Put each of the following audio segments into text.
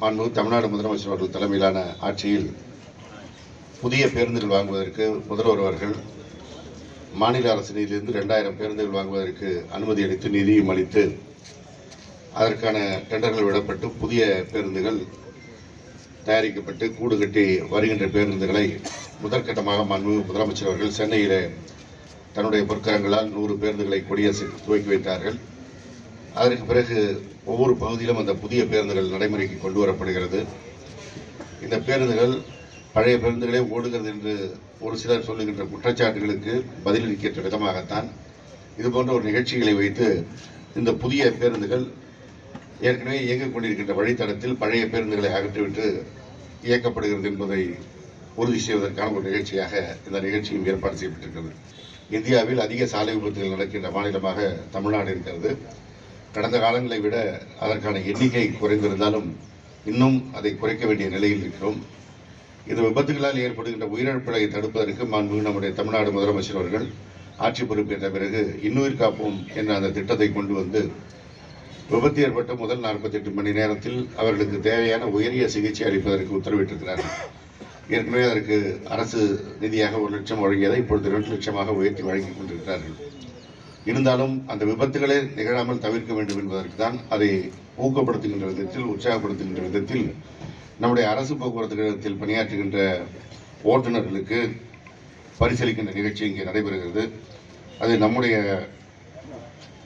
மாண்புமிகு தமிழ்நாடு முதலமைச்சர் அவர்கள் தலைமையிலான ஆட்சியில் புதிய பேருந்துகள் வாங்குவதற்கு முதல்வர் அவர்கள் மாநில அரசு நிதியிலிருந்து ரெண்டாயிரம் பேருந்துகள் வாங்குவதற்கு அனுமதி அளித்து நிதியும் அளித்து அதற்கான டெண்டர்கள் விடப்பட்டு புதிய பேருந்துகள் தயாரிக்கப்பட்டு கூடு கட்டி வருகின்ற பேருந்துகளை முதற்கட்டமாக மாண்புமிகு முதலமைச்சர் அவர்கள் சென்னையில் தன்னுடைய பொற்கரங்களால் நூறு பேருந்துகளை கொடியரசு துவக்கி வைத்தார்கள். அதற்கு பிறகு ஒவ்வொரு பகுதியிலும் அந்த புதிய பேருந்துகள் நடைமுறைக்கு கொண்டு வரப்படுகிறது. இந்த பேருந்துகள் பழைய பேருந்துகளே ஓடுகிறது என்று ஒரு சிலர் சொல்லுகின்ற குற்றச்சாட்டுகளுக்கு பதிலளிக்கின்ற விதமாகத்தான் இது போன்ற ஒரு நிகழ்ச்சிகளை வைத்து இந்த புதிய பேருந்துகள் ஏற்கனவே இயங்கிக் கொண்டிருக்கின்ற வழித்தடத்தில் பழைய பேருந்துகளை அகற்றிவிட்டு இயக்கப்படுகிறது என்பதை உறுதி செய்வதற்கான ஒரு நிகழ்ச்சியாக இந்த நிகழ்ச்சியும் ஏற்பாடு செய்யப்பட்டிருக்கிறது. இந்தியாவில் அதிக சாலை விபத்துகள் நடக்கின்ற மாநிலமாக தமிழ்நாடு இருக்கிறது. கடந்த காலங்களை விட அதற்கான எண்ணிக்கை குறைந்திருந்தாலும் இன்னும் அதை குறைக்க வேண்டிய நிலையில் இருக்கிறோம். இந்த விபத்துகளால் ஏற்படுகின்ற உயிரிழப்புகளை தடுப்பதற்கு மாண்புமிகு நம்முடைய தமிழ்நாடு முதலமைச்சர் அவர்கள் ஆட்சி பொறுப்பேற்ற பிறகு இன்னுயிர் காப்போம் என்ற அந்த திட்டத்தை கொண்டு வந்து விபத்து ஏற்பட்ட முதல் 48 மணி நேரத்தில் அவர்களுக்கு தேவையான உயரிய சிகிச்சை அளிப்பதற்கு உத்தரவிட்டிருக்கிறார்கள் ஏற்கனவே அதற்கு அரசு நிதியாக ஒரு லட்சம் வழங்கியதை இப்பொழுது இரண்டு லட்சமாக உயர்த்தி வழங்கிக் கொண்டிருக்கிறார்கள். இருந்தாலும் அந்த விபத்துகளே நிகழாமல் தவிர்க்க வேண்டும் என்பதற்கு தான் அதை ஊக்கப்படுத்துகின்ற விதத்தில் உற்சாகப்படுத்துகின்ற விதத்தில் நம்முடைய அரசு போக்குவரத்து கழகத்தில் பணியாற்றுகின்ற ஓட்டுநர்களுக்கு பரிசளிக்கின்ற நிகழ்ச்சி இங்கே நடைபெறுகிறது. அது நம்முடைய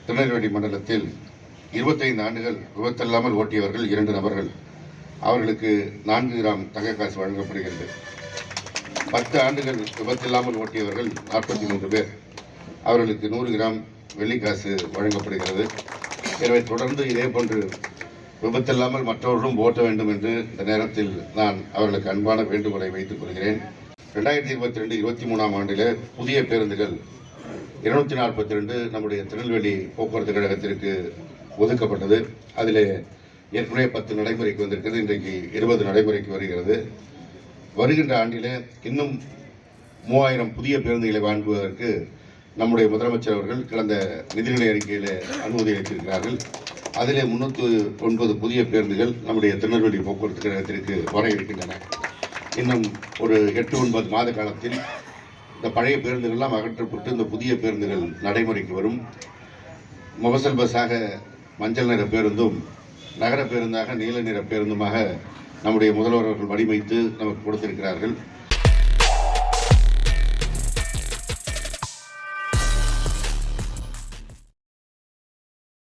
திருநெல்வேலி மண்டலத்தில் இருபத்தைந்து ஆண்டுகள் விபத்தில்லாமல் ஓட்டியவர்கள் இரண்டு நபர்கள். அவர்களுக்கு நான்கு கிராம் தங்க காசு வழங்கப்படுகிறது. பத்து ஆண்டுகள் விபத்தில்லாமல் ஓட்டியவர்கள் நாற்பத்தி மூன்று பேர். அவர்களுக்கு நூறு கிராம் வெள்ளிக்காசு வழங்கப்படுகிறது. எனவே தொடர்ந்து இதே போன்று விபத்தில்லாமல் மற்றவர்களும் ஓட்ட வேண்டும் என்று இந்த நேரத்தில் நான் அவர்களுக்கு அன்பான வேண்டுகோளை வைத்துக் கொள்கிறேன். ரெண்டாயிரத்தி இருபத்தி ரெண்டு இருபத்தி மூணாம் ஆண்டில் புதிய பேருந்துகள் இருநூத்தி நாற்பத்தி ரெண்டு நம்முடைய திருநெல்வேலி போக்குவரத்து கழகத்திற்கு ஒதுக்கப்பட்டது. அதில் ஏற்கனவே பத்து நடைமுறைக்கு வந்திருக்கிறது இன்றைக்கு இருபது நடைமுறைக்கு வருகிறது. வருகின்ற ஆண்டிலே இன்னும் மூவாயிரம் புதிய பேருந்துகளை வாங்குவதற்கு நம்முடைய முதலமைச்சர் அவர்கள் கடந்த நிதிநிலை அறிக்கையில் அனுமதி அளித்திருக்கிறார்கள். அதிலே முன்னூற்று ஒன்பது புதிய பேருந்துகள் நம்முடைய திருநெல்வேலி போக்குவரத்து கழகத்திற்கு வர இருக்கின்றன. இன்னும் ஒரு எட்டு ஒன்பது மாத காலத்தில் இந்த பழைய பேருந்துகள்லாம் அகற்றப்பட்டு இந்த புதிய பேருந்துகள் நடைமுறைக்கு வரும். மொபசல் பஸ்ஸாக மஞ்சள் நிற பேருந்தும் நகர பேருந்தாக நீல நிற பேருந்துமாக நம்முடைய முதல்வர் அவர்கள் வடிவமைத்து நமக்கு கொடுத்திருக்கிறார்கள்.